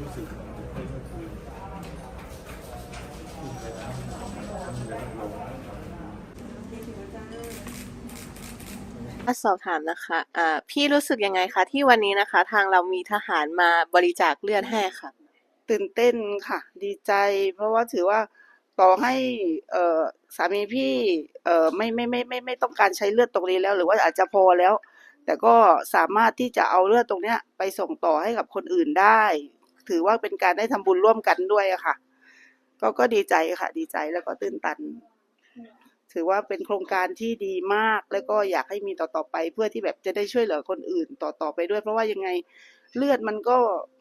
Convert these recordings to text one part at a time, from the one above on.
รู้สึกตื่นเต้นก็คือขึ้นไปแล้วมันเดินลงมาสอบถามนะคะอ่าพี่รู้สึกยังไงคะ ที่วันนี้นะคะ ทางเรามีทหารมาบริจาคเลือดให้ค่ะ ตื่นเต้นค่ะ ดีใจ เพราะว่าถือว่าต่อให้เออสามีพี่เอ่อไม่ไม่ไม่ไม่ไม่ต้องการใช้เลือดตรงนี้แล้ว หรือว่าอาจจะพอแล้ว แต่ก็สามารถที่จะเอาเลือดตรงเนี้ยไปส่งต่อให้กับคนอื่นได้ ถือว่าเป็นการได้ทำบุญร่วมกันด้วยอะค่ะ ก็ก็ดีใจค่ะ ดีใจแล้วก็ตื้นตัน ถือว่าเป็นโครงการที่ดีมากแล้วก็อยากให้มีต่อๆไป เพื่อที่แบบจะได้ช่วยเหลือคนอื่นต่อๆไปด้วย เพราะว่ายังไงเลือดมันก็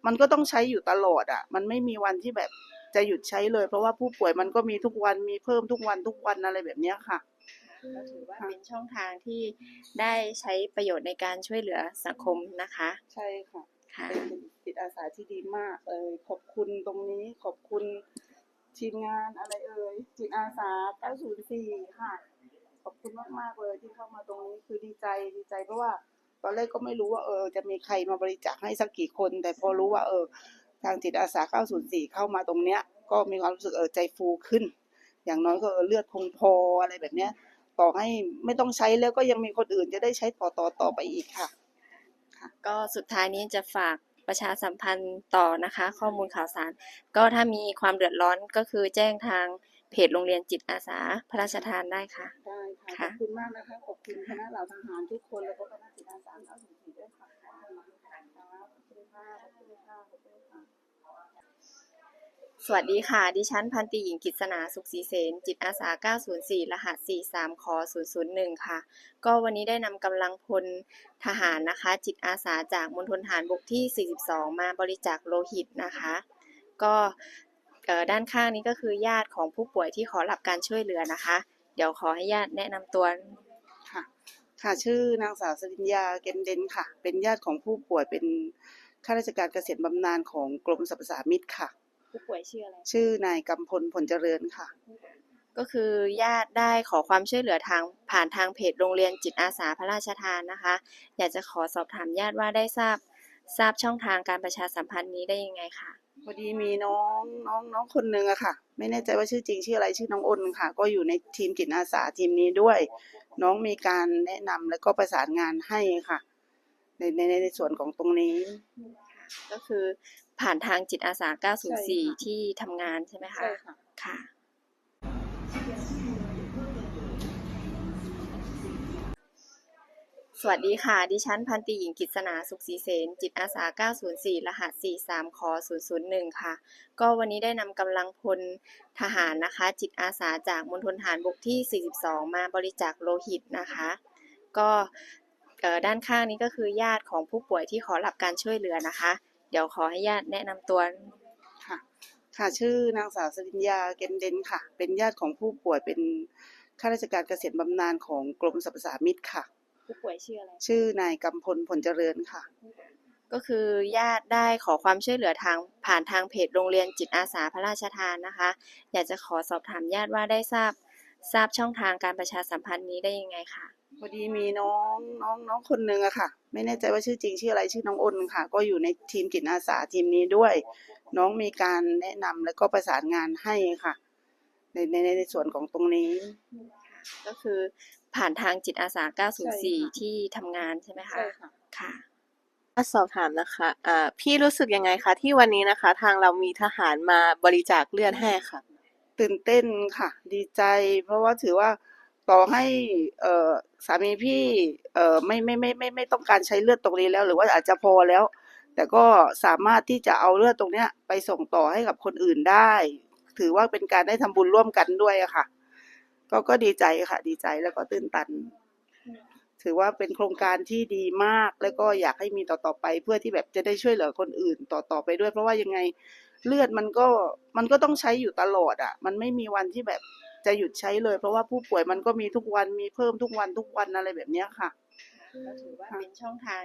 มันก็ต้องใช้อยู่ตลอดอะ มันไม่มีวันที่แบบจะหยุดใช้เลย เพราะว่าผู้ป่วยมันก็มีทุกวันมีเพิ่มทุกวันทุกวันอะไรแบบเนี้ยค่ะก็ถือว่าเป็นช่องทางที่ได้ใช้ประโยชน์ในการช่วยเหลือสังคมนะคะ ใช่ค่ะ ค่ะเป็นจิตอาสาที่ดีมากเลยขอบคุณตรงนี้ขอบคุณทีมงานอะไรเอ่ยจิตอาสา 904 ค่ะ ขอบคุณมากๆเลยที่เข้ามาตรงนี้คือดีใจดีใจเพราะว่า ตอนแรกก็ไม่รู้ว่าเออจะมีใครมาบริจาคให้สักกี่คน แต่พอรู้ว่าเออ ทางจิตอาสา 904 เข้ามาตรงเนี้ย ก็มีความรู้สึกเออใจฟูขึ้น อย่างน้อยก็เออเลือดคงพออะไรแบบเนี้ย ต่อให้ไม่ต้องใช้แล้วก็ยังมีคนอื่นจะได้ใช้ต่อต่อต่อไปอีกค่ะ ก็สุดท้ายนี้จะฝากประชาสัมพันธ์ต่อนะคะ ข้อมูลข่าวสาร ก็ถ้ามีความเดือดร้อนก็คือแจ้งทางเพจโรงเรียนจิตอาสาพระราชทานได้ค่ะ ได้ค่ะขค่ะอบคุณมากนะคะขอบคุณคณะเหล่าทหารทุกคนแล้วก็คณะจิตอาสาเอาถึงสี่ด้วยค่ะขอบคุณค่ะขอบคุณค่ะขอบคุณค่ะขอบคุณค่ะ สวัสดีค่ะ ดิฉันพันตีหญิงกิษณาสุขศรีเสน จิตอาสา 904 รหัส 43ค001 ค่ะ ก็วันนี้ได้นำกำลังพลทหารนะคะ จิตอาสาจากมณฑลฐานบกที่ 42 มาบริจาคโลหิตนะคะ ก็ด้านข้างนี้ก็คือญาติของผู้ป่วยที่ขอรับการช่วยเหลือนะคะ เดี๋ยวขอให้ญาติแนะนำตัวค่ะ ค่ะ ชื่อนางสาวสริญญาเกมเดนค่ะ เป็นญาติของผู้ป่วยเป็นข้าราชการเกษียณบำนาญของกรมสรรพสามิตค่ะ ผู้ป่วยชื่ออะไร ชื่อนายกำพลผลเจริญค่ะ ก็คือญาติได้ขอความช่วยเหลือทางผ่านทางเพจโรงเรียนจิตอาสาพระราชทานนะคะ อยากจะขอสอบถามญาติว่าได้ทราบทราบช่องทางการประชาสัมพันธ์นี้ได้ยังไงคะพอดีมีน้องน้องน้องคนหนึ่งอะค่ะ ไม่แน่ใจว่าชื่อจริงชื่ออะไรชื่อน้องอ้นค่ะ ก็อยู่ในทีมจิตอาสาทีมนี้ด้วย น้องมีการแนะนำแล้วก็ประสานงานให้ค่ะ ในในในในส่วนของตรงนี้ ก็คือ ผ่านทางจิตอาสาใช่ค่ะ904 ที่ทำงานใช่ไหมคะใช่ค่ะค่ะ สวัสดีค่ะ ดิฉันพันตรีหญิงกิษณาสุขศรีเสน จิตอาสา 904 รหัส 43ค001 ค่ะ ก็วันนี้ได้นำกำลังพลทหารนะคะ จิตอาสาจากมณฑลฐานบกที่ 42 มาบริจาคโลหิตนะคะ ก็เอ่อด้านข้างนี้ก็คือญาติของผู้ป่วยที่ขอรับการช่วยเหลือนะคะ เดี๋ยวขอให้ญาติแนะนำตัว ค่ะค่ะชื่อนางสาวสริญญาเกมเดนค่ะ เป็นญาติของผู้ป่วยเป็นข้าราชการเกษียณบำนาญของกรมสรรพสามิตค่ะ ผู้ป่วยชื่ออะไร ชื่อนายกำพลผลเจริญค่ะ ก็คือญาติได้ขอความช่วยเหลือทางผ่านทางเพจโรงเรียนจิตอาสาพระราชทานนะคะ อยากจะขอสอบถามญาติว่าได้ทราบทราบช่องทางการประชาสัมพันธ์นี้ได้ยังไงคะ พอดีมีน้องน้องน้องคนหนึ่งอะค่ะ ไม่แน่ใจว่าชื่อจริงชื่ออะไรชื่อน้องอ้นค่ะ ก็อยู่ในทีมจิตอาสาทีมนี้ด้วย น้องมีการแนะนำแล้วก็ประสานงานให้ค่ะในในในในส่วนของตรงนี้ ก็คือผ่านทางจิตอาสาใช่ค่ะ904 ที่ทำงานใช่ไหมคะ ใช่ค่ะ ค่ะมาสอบถามนะคะอ่าพี่รู้สึกยังไงคะ ที่วันนี้นะคะ ทางเรามีทหารมาบริจาคเลือดให้ค่ะ ตื่นเต้นค่ะ ดีใจ เพราะว่าถือว่า ต่อให้เอ่อสามีพี่เอ่อไม่ไม่ไม่ไม่ไม่ต้องการใช้เลือดตรงนี้แล้ว หรือว่าอาจจะพอแล้ว แต่ก็สามารถที่จะเอาเลือดตรงเนี้ย ไปส่งต่อให้กับคนอื่นได้ ถือว่าเป็นการได้ทำบุญร่วมกันด้วยอะค่ะ ก็ก็ดีใจค่ะ ดีใจแล้วก็ตื้นตัน ถือว่าเป็นโครงการที่ดีมากแล้วก็อยากให้มีต่อต่อไป เพื่อที่แบบจะได้ช่วยเหลือคนอื่น ต่อต่อไปด้วย เพราะว่ายังไงเลือดมันก็มันก็ต้องใช้อยู่ตลอดอะ มันไม่มีวันที่แบบ จะหยุดใช้เลย เพราะว่าผู้ป่วยมันก็มีทุกวันมีเพิ่มทุกวันทุกวันอะไรแบบเนี้ยค่ะ ก็ถือว่าเป็นช่องทาง